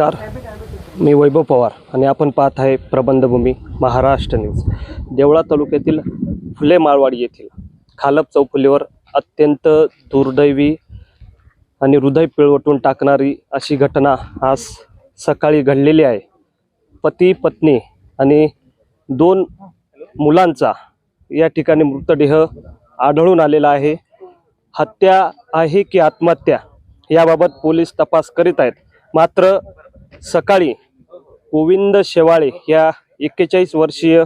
नमस्कार. मी वैभव पवार आणि आपण पाहत आहे प्रबंधभूमी महाराष्ट्र न्यूज. देवळा तालुक्यातील फुले माळवाडी येथील खालप चौफुलीवर अत्यंत दुर्दैवी आणि हृदय पिळवटून टाकणारी अशी घटना आज सकाळी घडलेली आहे. पती पत्नी आणि दोन मुलांचा या ठिकाणी मृतदेह आढळून आलेला आहे. हत्या आहे की आत्महत्या याबाबत पोलीस तपास करीत आहेत. मात्र सकाळी गोविंद शेवाळे या एक्केचाळीस वर्षीय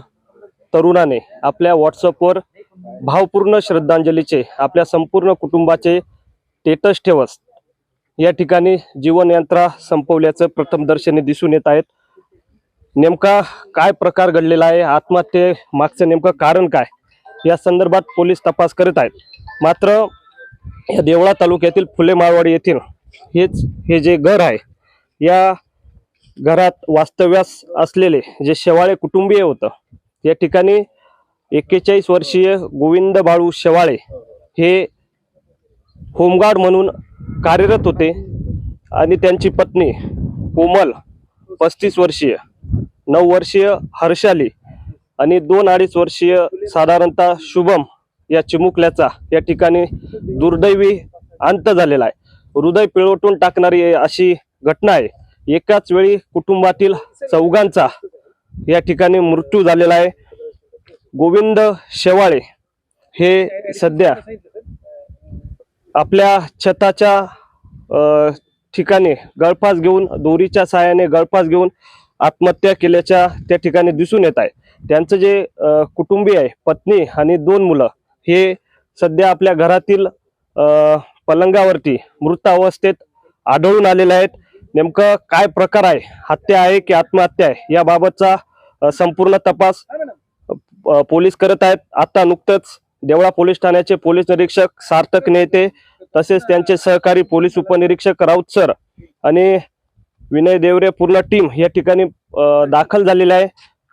तरुणाने आपल्या व्हॉट्सअपवर भावपूर्ण श्रद्धांजलीचे आपल्या संपूर्ण कुटुंबाचे स्टेटस ठेवस या ठिकाणी जीवनयंत्रा संपवल्याचं प्रथमदर्शनी दिसून येत आहेत. नेमका काय प्रकार घडलेला आहे? आत्महत्ये मागचं नेमकं कारण काय? या संदर्भात पोलीस तपास करीत आहेत. मात्र या देवळा तालुक्यातील फुले माळवाडी येथील हेच हे जे घर आहे या घरात वास्तव्यास असलेले जे शेवाळे कुटुंबीय होतं या ठिकाणी एक्केचाळीस वर्षीय गोविंद बाळू शेवाळे हे होमगार्ड म्हणून कार्यरत होते आणि त्यांची पत्नी कोमल पस्तीस वर्षीय नऊ वर्षीय हर्षाली आणि दोन अडीच वर्षीय साधारणतः शुभम या चिमुकल्याचा या ठिकाणी दुर्दैवी अंत झालेला आहे. हृदय पिळवटून टाकणारी अशी घटना आहे. एकाच वेळी कुटुंबातील चौघांचा या ठिकाणी मृत्यू झालेला आहे. गोविंद शेवाळे हे सध्या आपल्या छताच्या ठिकाणी गळफास घेऊन दोरीच्या सहाय्याने गळफास घेऊन आत्महत्या केल्याच्या त्या ठिकाणी दिसून येत आहे. त्यांचं जे कुटुंबीय आहे पत्नी आणि दोन मुलं हे सध्या आपल्या घरातील पलंगावरती मृत अवस्थेत आढळून आलेले आहेत. नेमकं काय प्रकार आहे? हत्या आहे की आत्महत्या आहे? याबाबतचा संपूर्ण तपास पोलीस करत आहेत. आता नुकतंच देवळा पोलीस ठाण्याचे पोलीस निरीक्षक सार्थक नेते तसेच त्यांचे सहकारी पोलीस उपनिरीक्षक राऊत सर आणि विनय देवरे पूर्ण टीम या ठिकाणी दाखल झालेला आहे.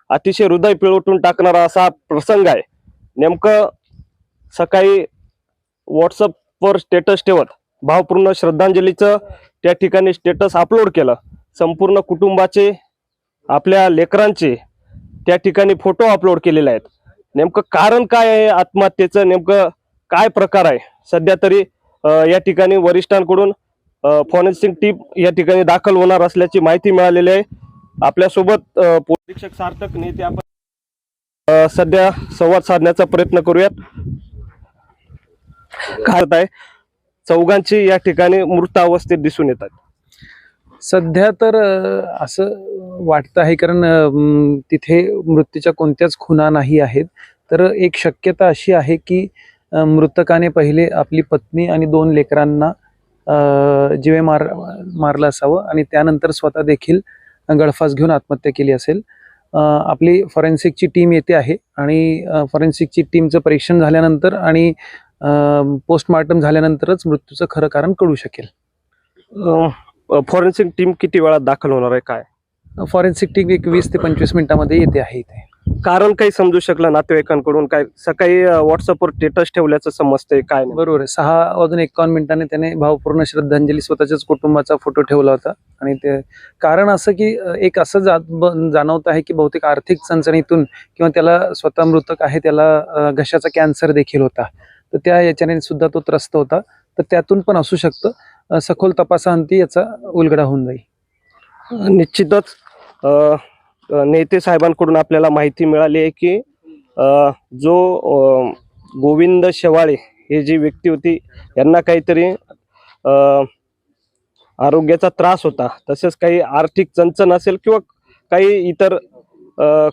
अतिशय हृदय पिळवटून टाकणारा असा प्रसंग आहे. नेमकं सकाळी व्हॉट्सअपवर स्टेटस ठेवत भावपूर्ण श्रद्धांजलीचं त्या ठिकाणी स्टेटस अपलोड केलं. संपूर्ण कुटुंबाचे आपल्या लेकरांचे त्या ठिकाणी फोटो अपलोड केलेले आहेत. नेमकं कारण काय आहे आत्महत्येचं? नेमकं काय प्रकार आहे? सध्या तरी या ठिकाणी वरिष्ठांकडून फॉरेन्सिक टीम या ठिकाणी दाखल होणार असल्याची माहिती मिळालेली आहे. आपल्यासोबत अ, पोलीस सार्थक नेते आपण सध्या संवाद साधण्याचा प्रयत्न करूयात. काय आहे? चौघांची या ठिकाणी मृत अवस्थेत दिसून येतात सध्या तर असं वाटतं आहे कारण तिथे मृत्यूच्या कोणत्याच खुणा नाही आहेत. तर एक शक्यता अशी आहे की मृतकाने पहिले आपली पत्नी आणि दोन लेकरांना जिवे जीवे मार मारलं असावं आणि त्यानंतर स्वतः देखील गळफास घेऊन आत्महत्या केली असेल. आपली फॉरेन्सिकची टीम येते आहे आणि फॉरेन्सिकची टीमचं परीक्षण झाल्यानंतर आणि पोस्टमार्टम झाल्यानंतरच मृत्यूचं खरं कारण कळू शकेल. फॉरेन्सिक टीम किती वेळात दाखल होणार आहे काय? फॉरेन्सिक टीम एक वीस ते पंचवीस मिनिटामध्ये येते आहे इथे. कारण काही समजू शकलं नातेवाईकांकडून काय सकाळी व्हॉट्सअपवर स्टेटस ठेवल्याचं समजतंय काय नाही. बरोबर आहे. सहा वाजून एकावन्न मिनिटांनी त्याने भावपूर्ण श्रद्धांजली स्वतःच्याच कुटुंबाचा फोटो ठेवला होता. आणि ते कारण असं की एक असं जा ब- जाणवत आहे की बहुतेक आर्थिक चणचणीतून किंवा त्याला स्वतः मृतक आहे त्याला घशाचा कॅन्सर देखील होता. तर त्या याच्याने सुद्धा तो त्रस्त होता. तर त्यातून पण असू शकतं. सखोल तपासाअंती याचा उलगडा होऊन जाईल. निश्चितच नेते साहेबांकडून आपल्याला माहिती मिळाली आहे की जो गोविंद शेवाळे हे जी व्यक्ती होती यांना काहीतरी आरोग्याचा त्रास होता. तसेच काही आर्थिक चणचण असेल किंवा काही इतर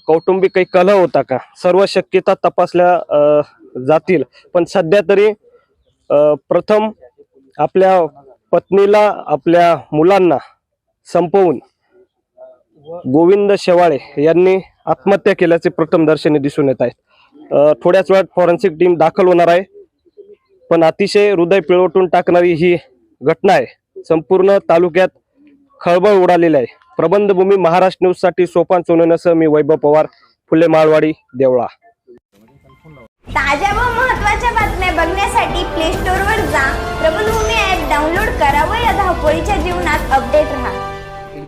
कौटुंबिक काही कलह होता का? सर्व शक्यता तपासल्या जातील. पण सध्या तरी प्रथम आपल्या पत्नीला आपल्या मुलांना संपवून गोविंद शेवाळे यांनी आत्महत्या केल्याचे प्रथम दर्शनी दिसून येत आहेत. थोड्याच वेळात फॉरेन्सिक टीम दाखल होणार आहे. पण अतिशय हृदय पिळवटून टाकणारी ही घटना आहे. संपूर्ण तालुक्यात खळबळ उडालेली आहे. प्रबंधभूमी महाराष्ट्र न्यूजसाठी सोपान सोनवण्यासह मी वैभव पवार फुले माळवाडी देवळा. ताज्या व महत्त्वाच्या बातम्या बघण्यासाठी प्ले स्टोर वर जा. प्रबलभूमी ऍप डाउनलोड करा व या धावपळीच्या जीवनात अपडेट राहा.